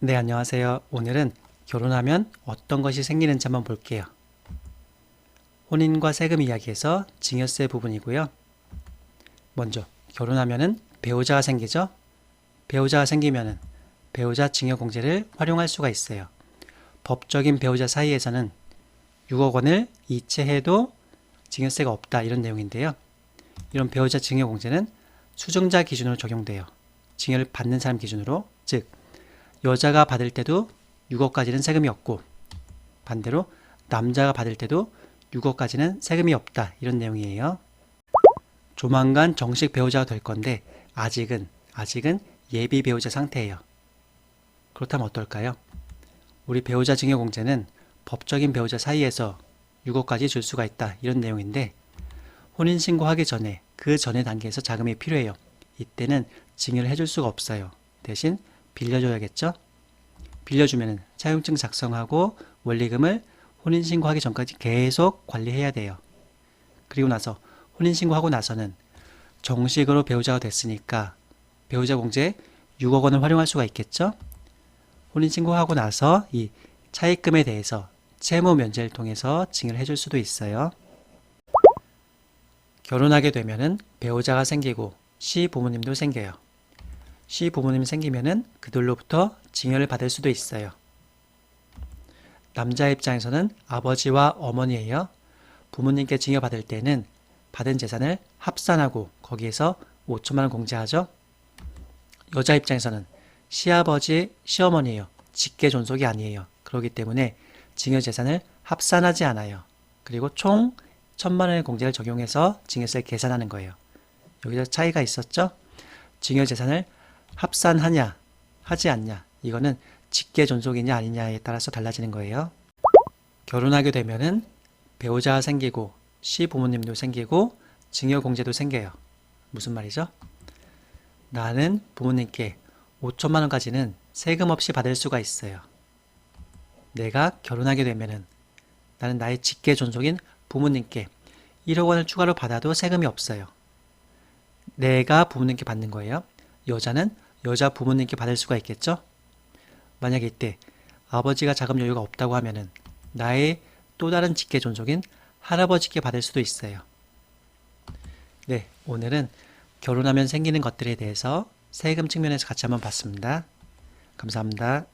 네, 안녕하세요. 오늘은 결혼하면 어떤 것이 생기는지 한번 볼게요. 혼인과 세금 이야기에서 증여세 부분이고요. 먼저 결혼하면은 배우자가 생기죠. 배우자가 생기면은 배우자 증여 공제를 활용할 수가 있어요. 법적인 배우자 사이에서는 6억 원을 이체해도 증여세가 없다 이런 내용인데요. 이런 배우자 증여 공제는 수증자 기준으로 적용돼요. 증여를 받는 사람 기준으로 즉 여자가 받을 때도 6억까지는 세금이 없고 반대로 남자가 받을 때도 6억까지는 세금이 없다 이런 내용이에요. 조만간 정식 배우자가 될 건데 아직은 아직은 예비 배우자 상태예요. 그렇다면 어떨까요? 우리 배우자 증여 공제는 법적인 배우자 사이에서 6억까지 줄 수가 있다 이런 내용인데 혼인 신고하기 전에 그 전의 단계에서 자금이 필요해요. 이때는 증여를 해줄 수가 없어요. 대신 빌려줘야겠죠? 빌려주면 차용증 작성하고 원리금을 혼인신고하기 전까지 계속 관리해야 돼요. 그리고 나서 혼인신고하고 나서는 정식으로 배우자가 됐으니까 배우자 공제 6억 원을 활용할 수가 있겠죠? 혼인신고하고 나서 이 차입금에 대해서 채무 면제를 통해서 증여를 해줄 수도 있어요. 결혼하게 되면은 배우자가 생기고 시 부모님도 생겨요. 시 부모님 생기면은 그들로부터 증여를 받을 수도 있어요. 남자 입장에서는 아버지와 어머니예요. 부모님께 증여받을 때는 받은 재산을 합산하고 거기에서 5천만 원 공제하죠. 여자 입장에서는 시아버지, 시어머니예요. 직계 존속이 아니에요. 그렇기 때문에 증여 재산을 합산하지 않아요. 그리고 총 천만 원의 공제를 적용해서 증여세를 계산하는 거예요. 여기서 차이가 있었죠? 증여 재산을 합산하냐, 하지 않냐. 이거는 직계 존속이냐 아니냐에 따라서 달라지는 거예요. 결혼하게 되면은 배우자가 생기고 시부모님도 생기고 증여 공제도 생겨요. 무슨 말이죠? 나는 부모님께 5천만 원까지는 세금 없이 받을 수가 있어요. 내가 결혼하게 되면은 나는 나의 직계 존속인 부모님께 1억 원을 추가로 받아도 세금이 없어요. 내가 부모님께 받는 거예요. 여자는 여자 부모님께 받을 수가 있겠죠? 만약에 이때 아버지가 자금 여유가 없다고 하면은 나의 또 다른 직계 존속인 할아버지께 받을 수도 있어요. 네, 오늘은 결혼하면 생기는 것들에 대해서 세금 측면에서 같이 한번 봤습니다. 감사합니다.